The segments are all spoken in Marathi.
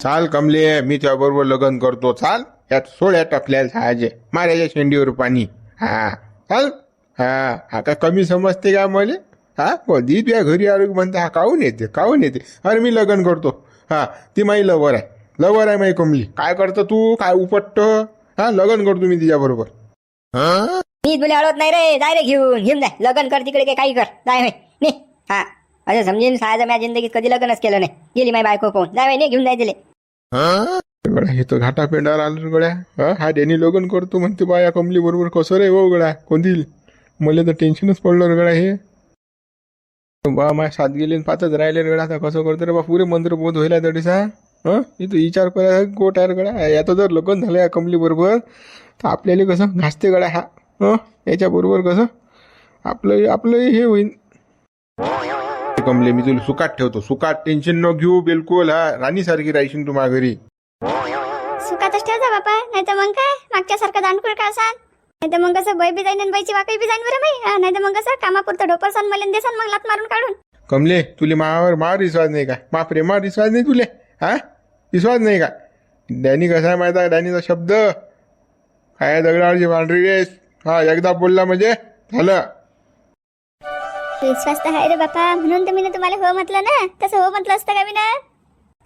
चाल कमले मी त्या बरोबर लग्न करतो. चाल यात सोळ्या टकल्या साहायचे मारायच्या शेंडीवर पाणी. हा चाल. हा हा काय कमी समजते का मले? हा कधी तुझ्या घरी आरोग्य म्हणते हा काहून येते काहून येते? अरे मी लग्न करतो. हा ती माई लवर आहे. लवर आहे माई कमली. काय करतो तू? काय उपटत? हा लग्न करतो मी तिच्याबरोबर. हा? मी तुला अडवत नाही रे. जाय रे घेऊन. घेऊन जाय लग्न कर तिकडे काही कर. जाय होय. ने हा. असं समजेन सायाचं माझ्या जिंदगीत कधी लग्नच केलं नाही. गेली माझी बायको पाहून. जाय होय घेऊन जाय दिले गड्या हे तर घाटा पेंडावर आलो गड्या. हा? हा डेनी लग्न करतो म्हणते बाया कमली बरोबर. कसं रे हो गड्या? कोणती? मला तर टेन्शनच पडलं रे गड्या हे. बा माय सात गेले आणि पाचच राहिले रे गड्या. आता कसं करतो रे बा पुरे मंत्र बोध होईल तडीसा हं? इथं विचार करा गोट आहे रे गड्या. याचं जर लग्न झालं या कमली बरोबर तर आपल्याला कसं घासते गड्या हा? हं? याच्याबरोबर कसं? आपलं आपलं हे होईल कमले मी तुला सुकाट ठेवतो. सुकाट टेन्शन न घेऊ बिलकुल हा. राणीसारखी राहशील तू माझ्या घरी सुखातच ठेवजा बापा नाही तर मग काय? मागच्या सारखं दानकुळ काळसान. नाही तर मग कसं बाई बी जाईन आणि बाईची वाकई बी जाईन बरं बाई. नाही तर मग कसं कामापुरतं ढोपर सन मला देसान मग लात मारून काढून. कमले तुले मावर मावर विश्वास नाही का? मा प्रेमावर विश्वास नाही तुले? हा? विश्वास नाही का? डॅनी कसा आहे माहिती आहे डॅनीचा शब्द? काय दगडावरची पांढरी रेस हा एकदा बोलला म्हणजे झालं. विश्वास तर आहे रे बापा. म्हणून तर मी तुम्हाला हो म्हटलं ना. तसं हो म्हटलं असतं का मी ना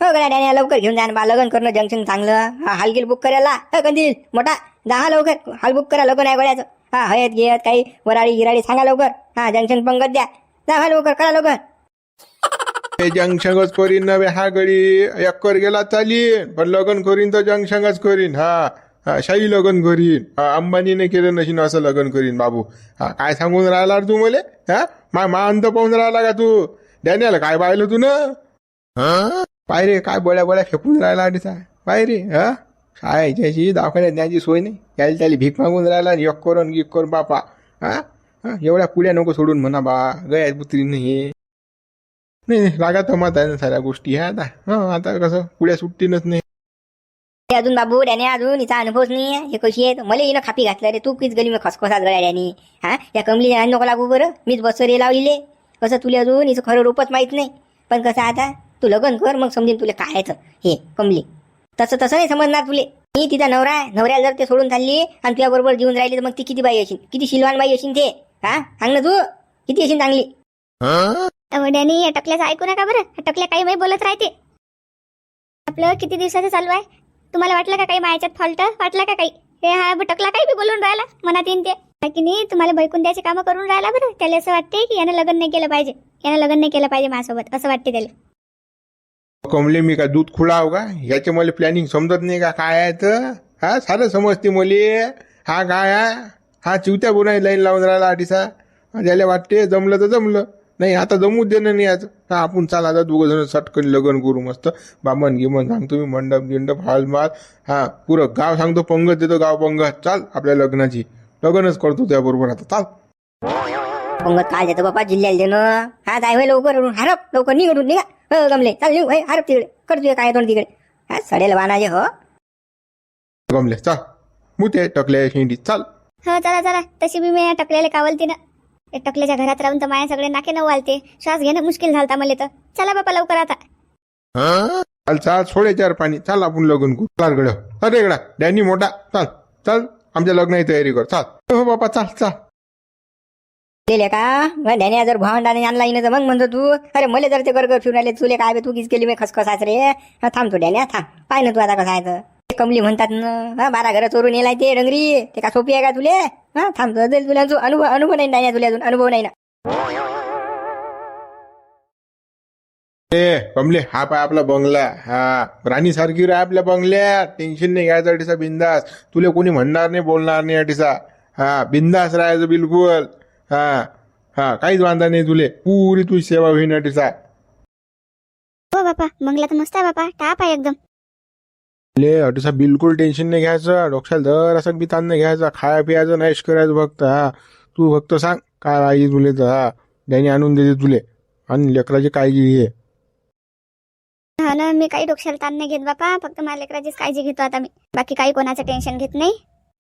हो गड्या डॅनी लवकर घेऊन जा बा लग्न करणं जंक्शन चांगलं. हा हलगिल बुक करायला. हो कंदील मोठा जा हा लवकर. हाल बुक करा लवकर नाही गड्याचं हा हयत घेत काही वराळी गिराळी सांगा लवकर. हा जंक्शन पंगत द्या. जा हा लवकर करा लवकर. ते जंगशंगच करीन नव्हे हा गडी. एक्कर गेला चालीन पण लग्न करीन तर जंगशंगच करीन हा हा. शाही लग्न करीन. हा अंबानीने केलं नशीन असं लग्न करीन बाबू. हा काय सांगून राहिला तू मले? हा? मा मा अंत पाहून राहिला का तू? डॅनियल काय पाहिलं तू ना? हा? पाय रे काय बळ्या बळ्या फेकून राहिला अडीचा पाय रे हा? काय याच्याशी दवाखान्यात न्यायची सोय नाही. यायला त्याला भीक मागून राहिला आणि एक करून गिक करून बापा. हा? हा एवढ्या पुड्या नको सोडून म्हणा बा. गया पुत्री नाही नाही नाही लागा तमात आहे ना साऱ्या गोष्टी. ह्या आता. हा आता कसं? पुढ्या सुट्टीनच नाही. हे अजून बाबू डॅने अजून हिचा अनुभवच नाही आहे हे कशी आहे मला हिनं खापी घातलं रे. तू किच गली मी खसखसात गळ्या डॅनी? हा? या कमली नको लागू बरं. मीच बसरे लावलेले. कसं तुला अजून हिचं खरं रूपच माहीत नाही. पण कसं आता तू लग्न कर मग समजेन तुला काय आहे हे कमली. तसं तसं नाही समजणार तुले. मी तिचा नवरा आहे. नवऱ्याला जर ते सोडून चालली आणि तुझ्या बरोबर जीवन राहिली तर मग ती किती बाई असेल किती शिलवान बाई असेल ते? हा? सांग ना तू. किती असेल चांगली? डॅनी टकल्याचं ऐकू नका बरं. या टकल्या काही बाई बोलत राहते. आपलं किती दिवसाचं चालू आहे? तुम्हाला वाटलं का काही मायाच्यात फॉल्ट वाटलं का काही? हे हा भटकला टकला काही बी बोलून राहिला? मनात येईन ते. की नाही तुम्हाला बैकून द्यायचे कामं करून राहिला बरं. त्याला असं वाटते की यानं लग्न नाही केलं पाहिजे. यानं लग्न नाही केलं पाहिजे माझ्यासोबत असं वाटते त्याला. कमले मी का दूध खुळाव का? याचे मला प्लॅनिंग समजत नाही का? काय आहे तर? हा सारं समजते मले. हा काय हा चिवत्या बोनाई लाईन लावून राहिला अडीसा ज्याला वाटते जमलं तर जमलं. नाही आता जमूच देणं नाही याचं हा आपण चाल आता दोघं जण सटकन लग्न करू मस्त. बामण गिमन सांगतो मी मंडप गिंडप हॉल माल. हा पुरं गाव सांगतो पंगत देतो गाव पंगत. चाल आपल्या लग्नाची. लग्नच करतो त्याबरोबर आता. चाल. पंगत काय देतो बाबा जिल्ह्याला देणं. हा जाय होय लवकर हरप लवकर निघडून निघा. हो गमले. चाल निघ. होय हरप तिकडे. करतोय काय तोंड तिकडे. हा सडेल वानाचे हो. गमले. चाल. मुते टकल्या शेंडी. चाल. हो चला चला. तशी बी मी या टकल्याला कावलते ना. टकल्याच्या घरात राहून तर माया सगळे नाके न वालते श्वास घेणं मुश्किल झालता मला तर. चला बापा लवकर आता. चाल चाल सोडे चार पाणी. चाल आपण लग्न करू. चाल गड अरे गडा डॅनी मोठा. चाल चाल. आमच्या लग्नाची तयारी कर. चाल. हो बाबा चाल चाल. दिले का? मग ध्याने जर भावंडाने आणला येणं तर मग म्हणतो तू अरे मला जर ते गरगर फिरून आले तुले काय बे तू किस केली मी खसखसाच रे. हा थांब तू ड्यान्या थांब. पाय ना तू आता कसं आहे तर. कमली म्हणतात ना हा बारा घरं चोरून येलाय ते डंगरी. ते का सोपी आहे का तुले? हा थांब तू अजून तुला अजून अनुभव अनुभव नाही ना तुला अजून अनुभव नाही ना. ए कमले हा पाय आपला बंगला हा राणी सारखी राह आपल्या बंगल्यात. टेन्शन नाही घ्यायचं अटीसा बिंदास. तुला कोणी म्हणणार नाही बोलणार नाही अटीसा हा बिंदास राहायचं बिलकुल. हा हा काहीच वांधा नाही तुले. पुरी तुझी सेवा होईन अटीसा हो बापा मंगला तर मस्त आहे बापा. टाप आहे एकदम. ले अटीसा बिलकुल टेन्शन नाही घ्यायचं. डोक्याला दर असं बी ताण नाही घ्यायचा. खाया पियाचं नाईश करायचं फक्त. हा. तू फक्त सांग काय पाहिजे तुले तर. हा. त्याने आणून देते तुले. आणि लेकराची काळजी घे. हा ना मी काही डोक्याला ताण नाही घेत बापा. फक्त माझ्या लेकराचीच काळजी घेतो आता मी. बाकी काही कोणाचं टेन्शन घेत नाही.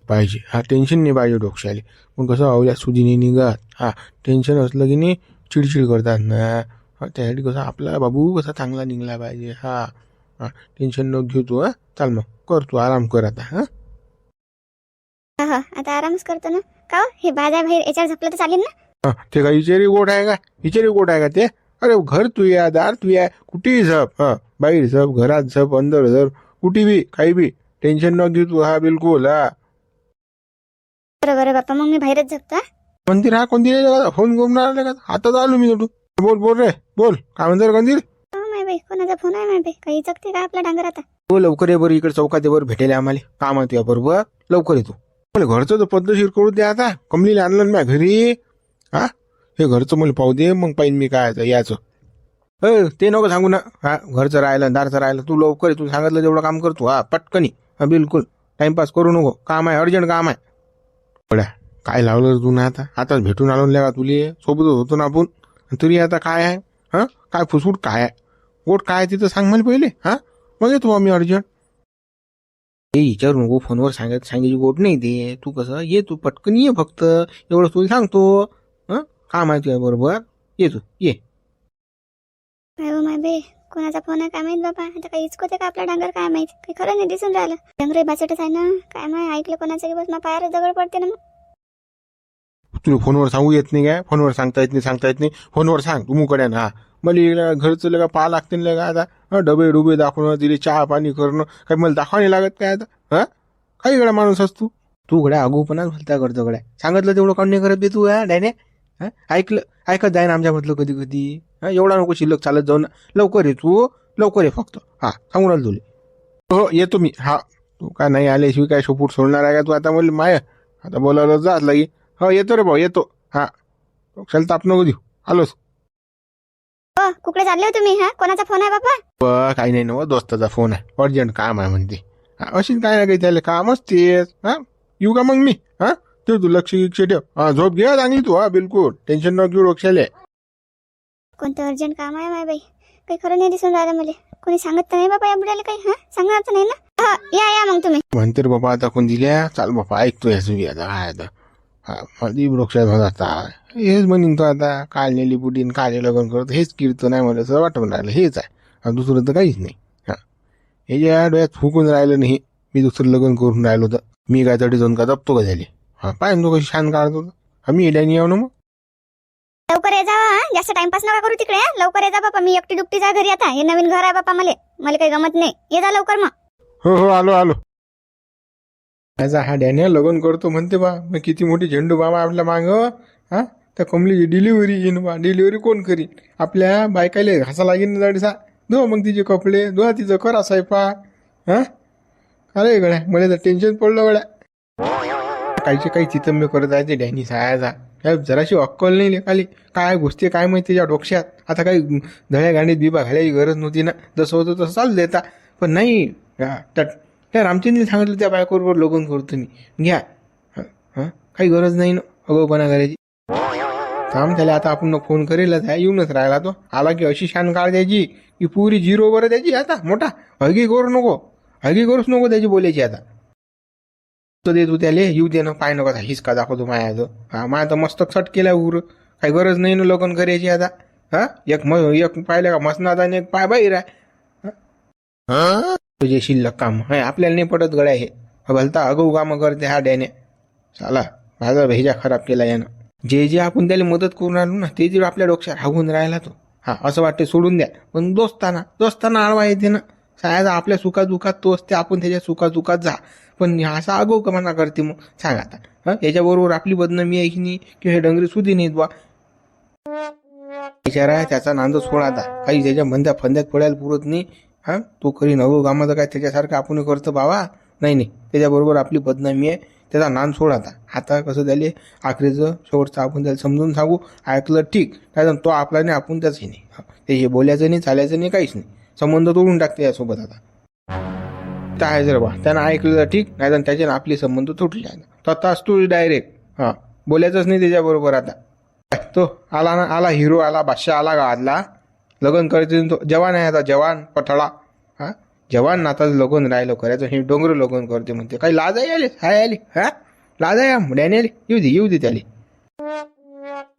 पाहिजे. हा टेन्शन नाही पाहिजे डोक्याले. मग कसं अवल्या सुधीने निघत. हा टेन्शन असलं की नाही चिडचिड करतात ना. त्यासाठी कसं आपला बाबू कसा चांगला निघला पाहिजे. हा. हा टेन्शन नको घेऊ तू हा. चाल मग कर तू आराम कर आता हा. हा हा आता आरामच करतो ना. का हो? हे बाजा बाहेर याच्यावर झपलं तर चालेल ना? हा, ते का इचेरी गोट आहे का? इचेरी गोट आहे का ते? अरे घर तू या दार तू या कुठेही झप हा. बाहेर झप घरात झप अंदर झप कुठे बी काही बी. टेन्शन नको घेऊ तू हा बिलकुल हा. बरं बरं बाप्पा मग मी बाहेरच झपतो हा. मंदिर हा कोणती फोन करून राहिला का? आता आलो मी तू बोल बोल रे बोल. काय म्हणतो माय बाई कोणाचा फोन आहे माय काही चकते का आपला डांगर आता? हो लवकर ये बरं इकडे चौकात ये बरं भेटेल आम्हाला. काम आहे तुझ्या बरोबर? लवकर येतो मला घरचं तर पद्धतशीर करू दे आता. कमलीला आणलं ना घरी. हा? हे घरचं मला पाहू दे मग पाहिजे मी काय यायचं याचं. अ ते नको सांगू ना. हा घरचं राहिलं दारचं राहिलं तू लवकर ये तू सांगितलं तेवढं काम करतो हा पटकनी हा बिलकुल. टाइमपास करू नको. काम आहे अर्जंट काम आहे. बड्या काय लावलं रे तू ना आता? आताच भेटून आलो ना का तुले. सोबतच होतो ना आपण. आणि तरी आता काय आहे? हा? काय फुसफुट काय आहे? गोट काय आहे तिथं सांग मला पहिले हा? मग येतो आम्ही अर्जंट. ए विचारू नको फोनवर सांगत सांगायची गोट नाही ते. तू कसं ये तू पटकन ये फक्त. एवढं तुला सांगतो. हं? काम आहे तुझ्या बरोबर? ये तू ये. काय हो माय कोणाचा फोन आहे काय माहीत बाबा? आता काही इचकोते का आपला डांगर काय माहीत? काही खरं नाही दिसून राहिलं. डांगर बाचटच आहे ना? काय माहीत ऐकलं कोणाचं की बस मग पायावर दगड पडते ना मग? तुला फोनवर सांगू येत नाही काय? फोनवर सांगता येत नाही सांगता येत नाही. फोनवर सांग तू मुकड्या ना मला इकडं घरचं लगा पाहा लागते ना लगा आता. हं, डबे डुबे दाखवणं तिथे चहा पाणी करणं काही मला दाखवा नाही लागत काय आता? हा? काही गड्या माणूस असतो तू? गड्या अगोपणाच भलता करतो गड्या. सांगितलं तेवढं नाही करत बे तू हा डायने? हा? ऐकलं ऐकत जाईन आमच्यामधलं कधी कधी. हा एवढा नको शिल्लक चालत जाऊ ना. लवकर ये तू लवकर ये फक्त. हा सांगू राहिलो तुले. हो येतो मी. हा. तू काय नाही आल्याशिवाय काय शोपूट सोडणार आहे का तू? आता मला माय. आता बोलावलं जात लगी. हो येतो रे भाऊ येतो. हा. चल ताप नको देऊ. आलोच हो कुकडे चालले हो तुम्ही हा? कोणाचा फोन आहे बाबा ब काही नाही ना दोस्ताचा फोन आहे. अर्जंट काम आहे म्हणते. हा, अशीच काय ना काही त्याला कामच तेच हा? येऊ का मग मी? हा? ठेव तू लक्ष गिक्ष ठेव. हा झोप घे हा चांगली तू हा बिलकुल. टेन्शन नको घेऊ डोक्याले. कोणतं अर्जंट काम आहे माय बाई? काही खरं नाही दिसून राहिलं मला. कोणी सांगत तर नाही बाबा या बुड्याला काही हा? सांगणार तर नाही ना? हा या या मग तुम्ही. म्हणते रे बाबा आता कोण दिल्या? चाल बाबा ऐकतो याचं मी आता काय आता. हा मला डोक्यात होत आता हेच म्हणीन तो आता काल नेली बुडीन काल लग्न करतो हेच कीर्तन आहे मला असं वाटून राहिलं हेच आहे. दुसरं तर काहीच नाही. हा. हे जे डोळ्यात फुकून राहिलं नाही मी दुसरं लग्न करून राहिलो तर मी काय तडी जाऊन का दबतो का झाली? हा पाहिजे तो कशी छान काढतो तर. आम्ही येड्यानी येऊ ना मग? लवकर ये जावा हा. जास्त टाइमपास नका करू तिकडे? लवकर ये जा बापा मी एकटी दुपटी जा घरी आता. हे नवीन घर आहे बापा मला. मला काही गमत नाही. ये जा लवकर मग. हो हो आलो आलो. माझा हा डॅनियल लगन करतो म्हणते बा. मग किती मोठी झेंडू बाबा आपल्या माग हा? त्या कमलीची डिलिव्हरी येईन बा. डिलिव्हरी कोण करीन? आपल्या बायकाले घासा लागेल ना जाडीसा. धुवा मग तिचे कपडे धुवा तिचं करा सायपा हा? अरे गड्या मला तर टेन्शन पडलं गड्या. काहीचे काही चितंबे करत आहे ते डॅनी सायाचा. काय जराशी अक्कल नाही लेखाली काय गोष्टी काय माहिती त्याच्या डोक्यात? आता काही धड्या गाणीत बिबा घालायची गरज नव्हती ना. जसं होतं तसं चालू देता. पण नाही. त्या त्या रामचंद्रने सांगितलं त्या बायकोबरोबर लग्न करू तुम्ही. घ्या. हं, काही गरज नाही ना? अगोपणा करायची थांब त्याला आता आपण फोन करेलच आहे येऊनच राहिला तो. आला की अशी शान काळ द्यायची की पुरी झिरो वर द्यायची आता. मोठा. हगी करू नको. हगी करूच नको त्याची बोलायची आता. तो दे तू त्याले. येऊ दे ना. पाय नको हिसका दाखवतो मायाचं हा माया तर मस्त सट केला उर. काही गरज नाही ना लग्न करायची आता. हा? एक म एक पाहिलं का? मसनात आणि एक पाय बाहेर आहे. हा? तुझे शिल्लक काम. हे आपल्याला नाही पडत गड्या हे. भलता अगौ कामं करते हा डॅने. चला माझा भेजा खराब केला यानं. जे जे आपण त्याला मदत करून आलो ना ते जे आपल्या डोक्यात हागून राहिला तो. हा असं वाटते सोडून द्या. पण दोस्ताना दोस्ताना आळवा येते ना. सांगायचा आपल्या सुखादुखात तो असते आपण त्याच्या सुखादुखात जा. पण असा आगो कमाना करते मग. सांग आता. हा याच्याबरोबर आपली बदनामी आहे की नाही? किंवा हे डंगरी सुधी नाहीत बा बिचारा त्याचा नांद सोडा आता. काही त्याच्या मंद्या फंद्यात पडायला पुरत नाही. हा? तो करी नवं कामाचं काय त्याच्यासारखं आपण करतो बाबा? नाही नाही. त्याच्याबरोबर आपली बदनामी आहे. त्याचा नान सोड आता. आता कसं झाले? आखरीचं शेवटचं आपण त्याला समजून सांगू. ऐकलं ठीक. नाही तो आपला नाही आपण त्याच हे नाही. ते त्याचे बोलायचं नाही चालायचं नाही काहीच नाही. संबंध तोडून टाकते यासोबत आता. तर आहे जर बा. त्यानं ऐकलं ठीक. नाही तर त्याच्यानं आपले संबंध तुटले आहे तथाच तू डायरेक्ट हां. बोलायचंच नाही त्याच्याबरोबर आता. तो आला ना आला हिरो आला बादशाह आला गावातला लग्न करायचं तो जवान आहे आता जवान पठळा हा? जवान आता लग्न राहिलं करायचं हे डोंगर लग्न करते म्हणते। काही लाज आहे आले? हाय आले? हा? लाज आहे डॅनी आले? येऊ दे येऊ दे त्याले।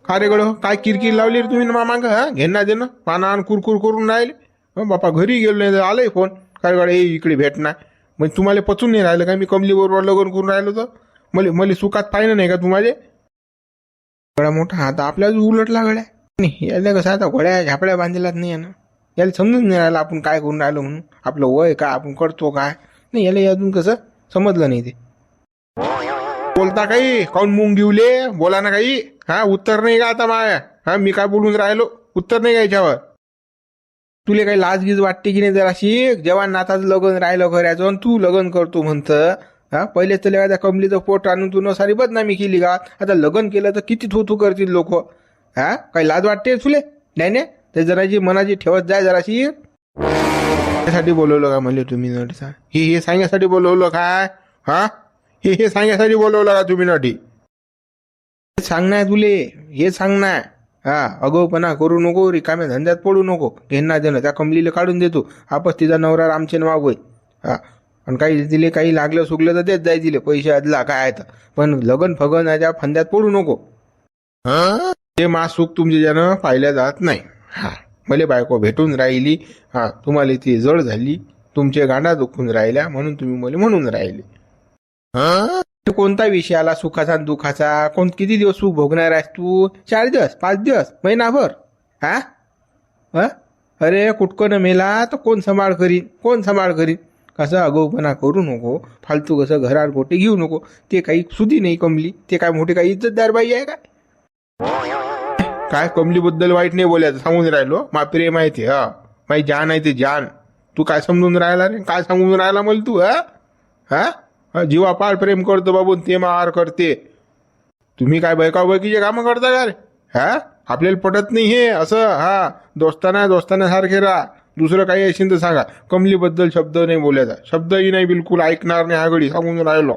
का रे गडो? काय किरकिर लावली रे तुम्ही मामांग? हा? घेणं देणं? पाना कुरकुर करून राहिले? बापा घरी गेलो नाही तर आलंय फोन. काय गड हे इकडे भेटणार म्हणजे तुम्हाला पचून नाही राहिलं काय मी कमली बरोबर लग्न करून राहिलो तर. मला मला सुखात पाहिलं नाही का तुम्हाला? गळा मोठा आता आपल्याच उलटला गळ्या नाही याला कसं आता घोड्या झापड्या बांधलेलाच नाही ना. याला समजून नाही राहिलं आपण काय करून राहिलो म्हणून. आपलं वय काय आपण करतो काय? नाही याला अजून कसं समजलं नाही ते. बोलता काही? काऊन मुंग घेऊले बोला ना काही. हा उत्तर नाही का आता माया? हा मी काय बोलून राहिलो? उत्तर नाही का याच्यावर? तुले काही लाजगीज वाटते की नाही जराशी? जेव्हा नाताचं लग्न राहिलं घराचं आणि तू लग्न करतो म्हणतं हा पहिले तर त्या कमलीचं पोट आणून तू न सारी बदनामी केली का? आता लग्न केलं तर किती थू थू करतील लोक? हा? काही लाज वाटते तुले? नाही नाही. ते जराची मनाची ठेवत जाय जराशी. त्यासाठी बोलवलं का म्हणले तुम्ही नटी हे हे सांगण्यासाठी बोलवलं काय हा? हे हे सांगण्यासाठी बोलवलं का तुम्ही नटी? सांगणार तुले. हे सांगणार. हा अगोपणा करू नको रिकाम्या धंद्यात पडू नको. घेणार देणं त्या कमलीला काढून देतो. आपस तिचा नवरा रामचे नाव होईल हा. आणि काही दिले काही लागलं सुकलं तर तेच जाय दिले पैसे आदला काय तर. पण लगन फगन याच्या फंद्यात पडू नको. ते मा तुमच्याच्यानं तुमच्या ज्यानं पाहिल्या जात नाही. हा मले बायको भेटून राहिली. हा तुम्हाला ती जड झाली. तुमचे गांडा दुखून राहिल्या म्हणून तुम्ही मला म्हणून राहिले. तो कोणता विषय आला सुखाचा आणि दुखाचा? कोण किती दिवस सुख भोगणार आहेस तू? चार दिवस पाच दिवस महिनाभर? हा? हा? अरे कुटकन मेला तर कोण सांभाळ करीन? कोण सांभाळ करीन? कसं अगोपणा करू नको. फालतू कसं घरात गोटे घेऊ नको. ते काही सुधी नाही कमली. ते काय मोठे काही इज्जतदार बाई आहे काय? काय कमलीबद्दल वाईट नाही बोलायचं सांगून राहिलो. मा प्रेम आहे ते हा. माही जान आहे ते जान. तू काय समजून राहिला रे? काय सांगून राहिला मला तू हा? हा? हा, प्रेम करतो बाबू ते मार करते. तुम्ही काय बैकाबैकीचे कामं करता का रे? हा? आपल्याला पटत नाही हे असं हा. दोस्ताना दोस्ताना सारखे राहा. दुसरं काही असेल तर सांगा. कमलीबद्दल शब्द नाही बोलायचा. शब्दही नाही बिलकुल ऐकणार नाही आगडी सांगून राहिलो.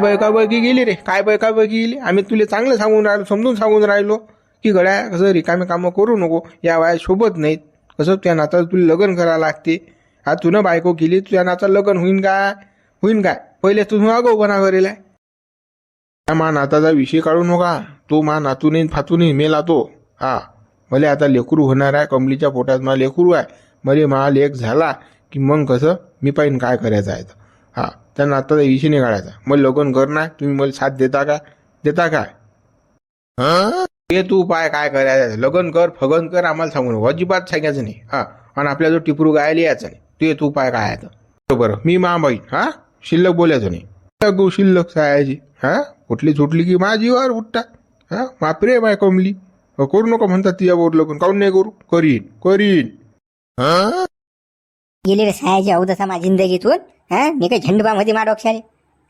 बायका बैकी गेली रे. काय बायका बैकी गेली? आम्ही तुला चांगलं सांगून राहिलो समजून सांगून राहिलो की गड्या कसं रिकामे कामं करू नको. या वयात शोभत नाहीत. कसं त्या नाचा तुला लग्न करावं लागते? हा तुनं बायको केली तुझ्या नाचा लग्न होईन काय? होईन काय? पहिले तू आगो बना करेल. आहे त्या मा नाताचा विषय काढू नका. तो मा नातू नाही मेला तो. हा. मला आता लेकरू होणार आहे कमलीच्या पोटात मला लेकरू आहे. मला मा लेख झाला की मग कसं? मी पाहिन काय करायचं आहे. तर. हा. त्या नाताचा विषय नाही काढायचा मला लग्न करणार तुम्ही मला साथ देता का? देता काय ते तू पाय काय करायचं? लग्न कर फगन कर आम्हाला सांगू नको. अजिबात सांगायचं नाही. हा. आणि आपल्या जो टिपरू गायला यायचं नाही. ते तू पाय काय आहे तर. बरं मी मा बाई हा? शिल्लक बोलायचं नाही. गो शिल्लक सायाची हा? कुठली सुटली की माझी जीवावर उठता. हा? मा प्रेम आहे कमली करू नको म्हणतात तिच्यावर लग्न काऊन नाही करू? करीन. करीन. हा? गेली रे सायाची अवदसा माझ्या जिंदगीतून. हा? मी काही झंडूबा मध्ये मा डोक्षाने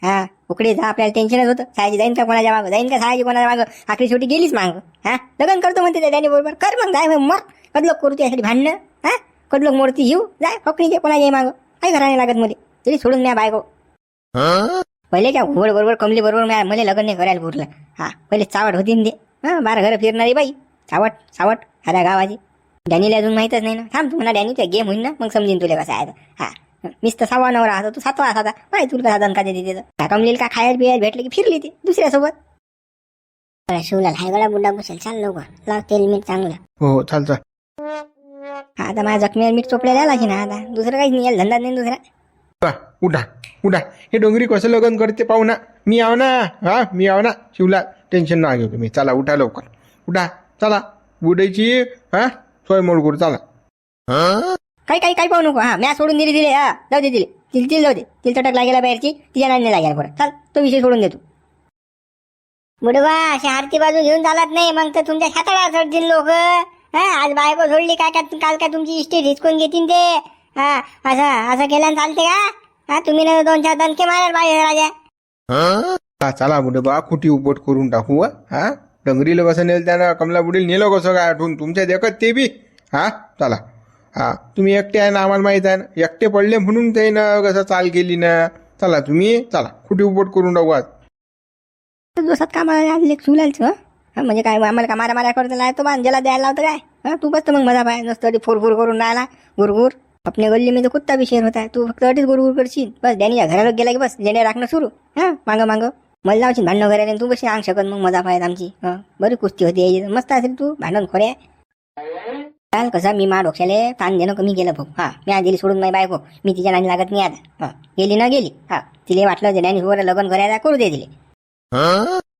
हा? उकडे जा आपल्याला टेन्शनच होतं. सायाची जाईन का कोणाच्या मागं? जाईन का सायाची कोणाच्या मागं? आखरी शेवटी गेलीच मागं. हा? लग्न करतो म्हणते त्याने बरोबर. कर मग जाय मग कदलोक करू त्यासाठी भांडणं? हा? कदलोक मूर्ती घेऊ? जाय फकणी कोणाच्या मागं. काही घराने नाही लागत मध्ये तरी सोडून म्या बायको. पहिले त्या घोड बरोबर कमली बरोबर म्या मला लग्न नाही करायला पुरलं. हा? पहिले चावट होती ना ते. हा? बारा घरं फिरणारी बाई. चावट सावट अरे गावाची. डॅनीला अजून माहीतच नाही ना. थांब तू म्हणा डॅनी त्या गेम होईल ना? मग समजीन तुला कसं आहे हा? मीच तर सहावा नवरा आता तू सातवा असा माहिती तुला कसा दणका देते तिथं कमलीला का खायला बियायला भेटलं की फिरली ती दुसऱ्यासोबत? शिवलाल हाय गळा बुड्डा बसेल चाल लवकर. लाव तेल मीठ चांगलं. हो हो चाल चाल. आता माझ्या जखमीवर मीठ चोपलेला आला की ना आता. दुसरं काही नाही याला धंदा नाही दुसरा. उठा उठा उठा. हे डोंगरी कसं लग्न करते पाहू ना. मी आव ना? हा मी आव ना? शिवला टेन्शन ना घेऊ तुम्ही. चला उठा लवकर. उठा चला. बुडायची हा सोय मोड करू चला काही काही काही पाहू नको. हा म्या सोडून दिली दिले हा जाऊ दे दिले तिला तिला जाऊ दे. तिला चटक लागेला बाहेरची तिच्या नाणी लागेल परत. चाल तो विषय सोडून देतो. बुडवा अशी आरती बाजू घेऊन चालत नाही. मग तर तुमच्या हाताला चढतील लोक. हा आज बायको सोडली काय काय काल काय तुमची इस्टेट हिसकून घेतील ते? हा असं असं केल्यानं चालते का? हा तुम्ही ना दोन चार दणके माराल बाहेर राजा. हा? चला बुडे बा कुठी उपट करून टाकू हं? हा? डंगरीला कसं नेलं त्यानं? कमला बुडील नेलं कसं काय आठवून? तुमच्या देखत ते बी. हा? चला. हा. तुम्ही एकटे आहे ना आम्हाला माहीत आहे ना. एकटे पडले म्हणून ते ना कसं चाल गेली ना. चला तुम्ही चला. कुठे उपट करून टाकू आज? दोसात कामाला आणले चुलायचं हा म्हणजे काय आम्हाला का मारा मारा करतो नाही? तो बांध द्यायला लावतं काय? हा तू बसतं मग मजा पाय. नसतं फोरफोर करून राहिला गुरगुर. आपल्या गल्ली मध्ये कुत्ता बी शेर होता तू फक्त अटीच गुरगुर करशील. बस डॅनीच्या घराला गेला की बस जेणे राखणं सुरू. हा मागं मागं. मला लावशील भांडणं करायला तू बशी अंग शकत मग मजा पाहिजे आमची. हा बरी कुस्ती होती यायची. मस्त असेल तू. भांडण खोऱ्या काल कसं मी मा डोक्याले ताण देणं कमी केलं भाऊ. हा मी आज दिली सोडून नाही बायको. मी तिच्या नाणी लागत नाही आता हा गेली ना गेली. हा तिला वाटलं जे बरोबर लग्न करायला करू दे दिले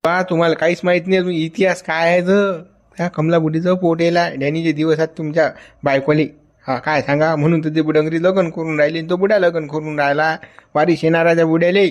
बा तुम्हाला काहीच माहीत नाही अजून इतिहास काय आहे त्या कमला बुडीचं पोटेला डॅनीचे दिवस आहेत तुमच्या बायकोले. हा काय सांगा? म्हणून तर ते बुडंगरी लग्न करून राहिली आणि तो बुड्या लग्न करून राहिला. वारी शेणाराच्या बुड्याले.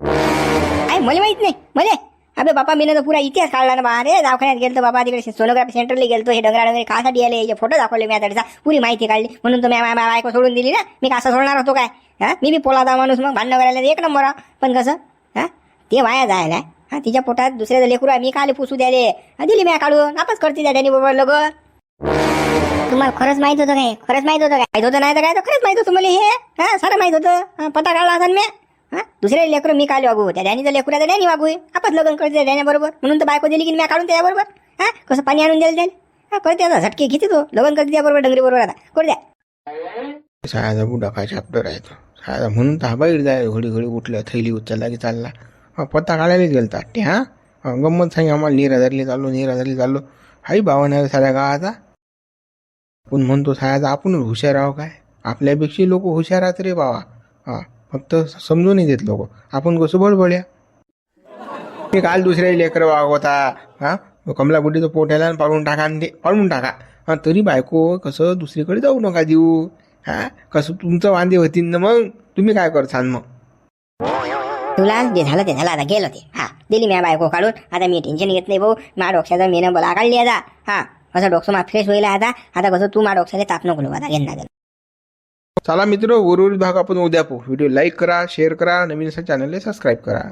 काय मला माहीत नाही. मला? अबे बापा मी तर पुरा इतिहास काढला ना बा रे दवाखान्यात गेलतो बाबा तिकडे सोनोग्राफी सेंटरला गेलतो हे डोंगरा डंगरी कासाठी आले याचे फोटो दाखवले मी आता त्याचा. पुरी माहिती काढली. म्हणून तुम्ही माझ्या बायको सोडून दिली ना. मी कसं सोडणार होतो काय? हा? मी बी पोलादा माणूस मग भांडण करायला एक नंबर पण कसं? हा? ते वाया जायला. हा तिच्या पोटात दुसऱ्याचं लेकरू आहे. मी काले पुसू द्याले दिली मी काढून. आपच करते त्या त्याने बरोबर लग. तुम्हाला खरंच माहीत होतं काय? खरंच माहीत होतं काय? माहीत होतं नाही तर काय? तर खरंच माहीत होतं मला हे. हा सारं माहीत होतं. पता काढला असा मी. हा? दुसऱ्या लेकरं मी काय वागू. त्या डॅनीचं लेकरू आहे तर डॅनी वागू. आपण लग्न करते डॅण्याबरोबर बरोबर. म्हणून तर बायको दिली की मी काढून त्याबरोबर. हा? कसं पाणी आणून द्यायला त्याने हा करते आता. झटके घेते तो. लग्न करते त्याबरोबर डंगरी बरोबर आता. करू द्या. सायाचा बुडा काय चॅप्टर आहे तो. सायाचा म्हणून तर बाहेर जाय घडी घडी उठलं थैली उचलला की चालला. हा पत्ता काढायलाच गेलता ते हा? गंमत सांग आम्हाला. नीर निराधारली चाललो निराधारली चाललो. हाही आहे साऱ्या गावाचा. पण म्हणतो सायाचा आपण हुशार आहो काय? आपल्यापेक्षा लोक हुशार आहेत रे बाबा. हा. फक्त समजून नाही देत लोक. आपण कसं बळबळ्या मी काल दुसऱ्या लेकर होता हा? कमला बुड्डीचं पोट्याला पाळून टाका आणि ते पाळून टाका. हा तरी बायको कसं दुसरीकडे जाऊ नका देऊ हा? कसं तुमचं वांदे होतील ना मग? तुम्ही काय करसान मग? तुला जे झालं ते झालं आता गेलं ते. हा दिली मी बायको काढून. आता मी टेन्शन घेत नाही भाऊ. मा डोक्याचं मेनं बोला काढली आता. हा असं डोकं मा फ्रेश होईल आता. आता कसं तू मा डोक्याला ताप नको आता घेणार चला मित्र उर्वरित भाग आपण उद्या पाहू. व्हिडिओ लाईक करा शेअर करा नवीन चॅनलला सबस्क्राईब करा.